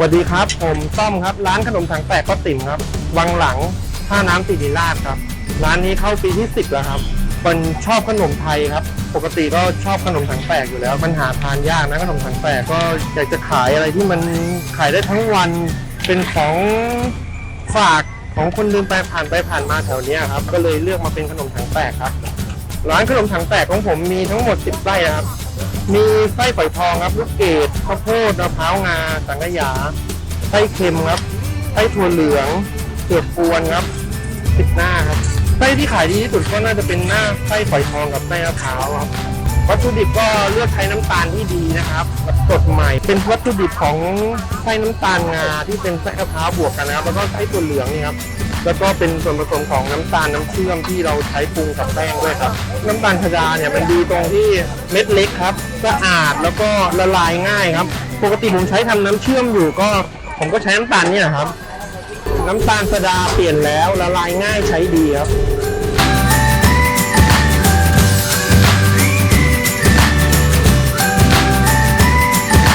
วัสดีครับ ผมต้อมครับ ร้านขนมถังแตกป้าติ๋มครับ วังหลังท่าน้ำสิริราชครับ ร้านนี้เข้าปีที่ 10 แล้วครับเป็นชอบขนมไทยครับ ปกติก็ชอบขนมถังแตกอยู่แล้ว มันหาทานยากนะขนมถังแตกก็อยากจะขายอะไรที่มันขายได้ทั้งวัน เป็นของฝากของคนเดินไปผ่านไปผ่านมาแถวนี้ครับ ก็เลยเลือกมาเป็นขนมถังแตกครับ ร้านขนมถังแตกของผมมีทั้งหมด 10ไส้นะครับ มีไส้ฝอยทองครับลูกเกดข้าวโพดมะพร้าวงาสังขยาไส้เค็มครับไส้ถั่วเหลืองเผือกกวนครับสิบหน้าครับไส้ที่ขายดีที่สุดก็น่าจะเป็นหน้าไส้ฝอยทองกับไส้มะพร้าวครับวัตถุดิบก็เลือกใช้น้ำตาลที่ดีนะครับสดใหม่ เป็นวัตถุดิบของไส้น้ำตาลงาที่เป็นไส้มะพร้าวบวกกันนะครับแล้วก็ไส้ถั่วเหลืองนี่ครับ แล้วก็เป็นส่วนผสมของน้ำตาลน้ำเชื่อมที่เราใช้ปรุงกับแป้งด้วยครับ น้ำตาลชะดาเนี่ยมันดีตรงที่เม็ดเล็กครับสะอาดแล้วก็ละลายง่ายครับ ปกติผมใช้ทำน้ำเชื่อมอยู่ก็ ผมก็ใช้น้ำตาลเนี่ยครับ น้ำตาลสดาเปลี่ยนแล้วละลายง่ายใช้ดีครับ